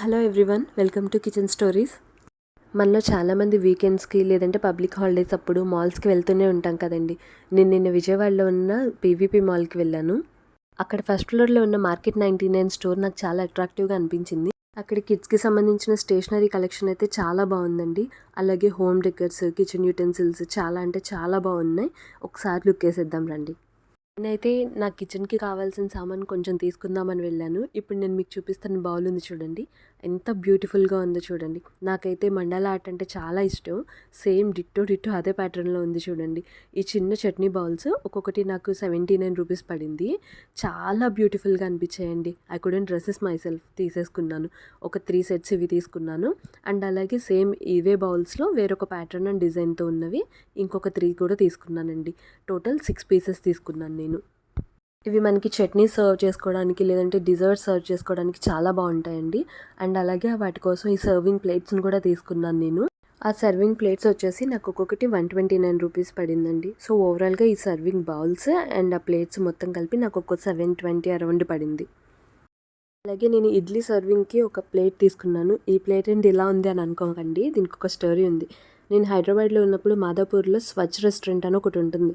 Hello everyone welcome to kitchen stories. మనలో చాలామంది వీకెండ్స్కి లేదంటే పబ్లిక్ హాలిడేస్ అప్పుడు మాల్స్కి వెళ్తూనే ఉంటాం కదండి. నేను నిన్న విజయవాడలో ఉన్న పీవీపీ మాల్కి వెళ్ళాను. అక్కడ ఫస్ట్ ఫ్లోర్లో ఉన్న మార్కెట్ నైంటీ నైన్ స్టోర్ నాకు చాలా అట్రాక్టివ్గా అనిపించింది. అక్కడ కిడ్స్కి సంబంధించిన స్టేషనరీ కలెక్షన్ అయితే చాలా బాగుందండి. అలాగే హోమ్ డెకర్స్ కిచెన్ యూటెన్సిల్స్ చాలా అంటే చాలా బాగున్నాయి. ఒకసారి లుక్ వేసేద్దాం రండి. నేనైతే నా కిచెన్కి కావాల్సిన సామాన్ కొంచెం తీసుకుందామని వెళ్ళాను. ఇప్పుడు నేను మీకు చూపిస్తున్న బౌల్ ఉంది చూడండి. ఎంత బ్యూటిఫుల్గా ఉందో చూడండి. నాకైతే మండల ఆర్ట్ అంటే చాలా ఇష్టం. సేమ్ డిట్టో డిట్టో అదే ప్యాటర్న్లో ఉంది చూడండి. ఈ చిన్న చట్నీ బౌల్స్ ఒక్కొక్కటి నాకు సెవెంటీ నైన్ రూపీస్ పడింది. చాలా బ్యూటిఫుల్గా అనిపించాయండి. I couldn't dresses myself తీసేసుకున్నాను. ఒక త్రీ సెట్స్ ఇవి తీసుకున్నాను. అండ్ అలాగే సేమ్ ఇవే బౌల్స్లో వేరొక ప్యాటర్న్ అండ్ డిజైన్తో ఉన్నవి. ఇంకొక త్రీ కూడా తీసుకున్నానండి. టోటల్ సిక్స్ పీసెస్ తీసుకున్నాను నేను. ఇవి మనకి చట్నీ సర్వ్ చేసుకోవడానికి లేదంటే డిజర్ట్ సర్వ్ చేసుకోవడానికి చాలా బాగుంటాయండి. అండ్ అలాగే వాటి కోసం ఈ సర్వింగ్ ప్లేట్స్ని కూడా తీసుకున్నాను నేను. ఆ సర్వింగ్ ప్లేట్స్ వచ్చేసి నాకు ఒక్కొక్కటి వన్ ట్వంటీ నైన్ రూపీస్ పడిందండి. సో ఓవరాల్గా ఈ సర్వింగ్ బౌల్స్ అండ్ ఆ ప్లేట్స్ మొత్తం కలిపి నాకు ఒక్కొక్క సెవెన్ ట్వంటీ అరౌండ్ పడింది. అలాగే నేను ఇడ్లీ సర్వింగ్కి ఒక ప్లేట్ తీసుకున్నాను. ఈ ప్లేట్ ఏంటి ఇలా ఉంది అని అనుకోకండి. దీనికి ఒక స్టోరీ ఉంది. నేను హైదరాబాద్లో ఉన్నప్పుడు మాదాపూర్లో స్వచ్ఛ రెస్టారెంట్ అని ఒకటి ఉంటుంది.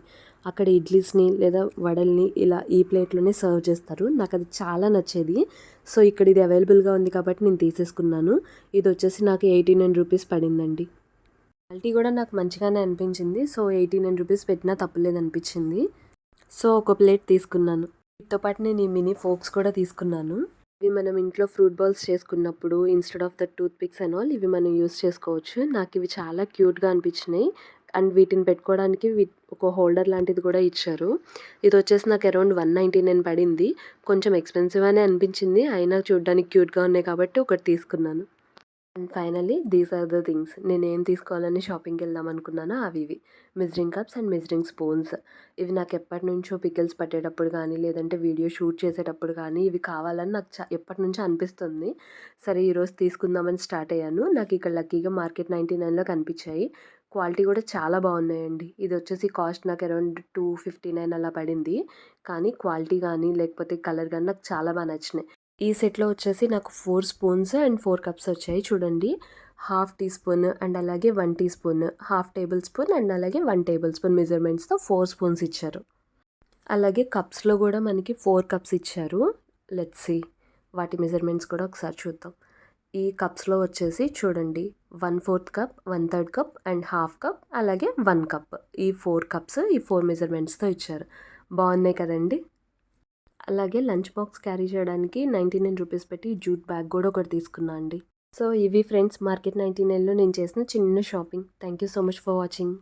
అక్కడ ఇడ్లీస్ని లేదా వడల్ని ఇలా ఈ ప్లేట్లోనే సర్వ్ చేస్తారు. నాకు అది చాలా నచ్చేది. సో ఇక్కడ ఇది అవైలబుల్గా ఉంది కాబట్టి నేను తీసేసుకున్నాను. ఇది వచ్చేసి నాకు ఎయిటీ నైన్ రూపీస్ పడిందండి. క్వాలిటీ కూడా నాకు మంచిగానే అనిపించింది. సో ఎయిటీ నైన్ రూపీస్ పెట్టినా తప్పలేదు అనిపించింది. సో ఒక ప్లేట్ తీసుకున్నాను. వీటితో పాటు నేను ఈ మినీ ఫోక్స్ కూడా తీసుకున్నాను. ఇవి మనం ఇంట్లో ఫ్రూట్ బాల్స్ చేసుకున్నప్పుడు instead of the toothpicks and all ఇవి మనం యూస్ చేసుకోవచ్చు. నాకు ఇవి చాలా క్యూట్గా అనిపించినాయి. అండ్ వీటిని పెట్టుకోవడానికి ఒక హోల్డర్ లాంటిది కూడా ఇచ్చారు. ఇది వచ్చేసి నాకు అరౌండ్ వన్ నైంటీ నైన్ పడింది. కొంచెం ఎక్స్పెన్సివ్ అనే అనిపించింది. అయినా చూడడానికి క్యూట్గా ఉన్నాయి కాబట్టి ఒకటి తీసుకున్నాను. And finally these are the things నేను ఏం తీసుకోవాలని షాపింగ్కి వెళ్దాం అనుకున్నానో? అవి ఇవి. Measuring cups and measuring spoons ఇవి నాకు ఎప్పటి నుంచో పికిల్స్ పట్టేటప్పుడు కానీ లేదంటే వీడియో షూట్ చేసేటప్పుడు కానీ ఇవి కావాలని నాకు చా ఎప్పటి నుంచో అనిపిస్తుంది. సరే ఈరోజు తీసుకుందామని స్టార్ట్ అయ్యాను. నాకు ఇక్కడ లక్కీగా మార్కెట్ నైంటీ నైన్లో కనిపించాయి. క్వాలిటీ కూడా చాలా బాగున్నాయండి. ఇది వచ్చేసి కాస్ట్ నాకు అరౌండ్ టూ ఫిఫ్టీ నైన్ అలా పడింది. కానీ క్వాలిటీ కానీ లేకపోతే కలర్ కానీ నాకు చాలా బాగా నచ్చినాయి. ఈ సెట్లో వచ్చేసి నాకు four spoons and four cups వచ్చాయి చూడండి. హాఫ్ టీ స్పూన్ అండ్ అలాగే one teaspoon half tablespoon and అలాగే వన్ టేబుల్ స్పూన్ మెజర్మెంట్స్తో ఫోర్ స్పూన్స్ ఇచ్చారు. అలాగే కప్స్లో కూడా మనకి ఫోర్ కప్స్ ఇచ్చారు. లెట్సి వాటి మెజర్మెంట్స్ కూడా ఒకసారి చూద్దాం. ఈ కప్స్లో వచ్చేసి చూడండి. One fourth cup one third cup and half cup అలాగే వన్ కప్. ఈ ఫోర్ కప్స్ ఈ ఫోర్ మెజర్మెంట్స్తో ఇచ్చారు. బాగున్నాయి కదండి? అలాగే లంచ్ బాక్స్ క్యారీ చేయడానికి నైంటీ నైన్ రూపీస్ పెట్టి జూట్ బ్యాగ్ కూడా ఒకటి తీసుకున్నా అండి. సో ఇవి ఫ్రెండ్స్ మార్కెట్ నైంటీ నైన్లో నేను చేసిన చిన్న shopping. Thank you so much for watching.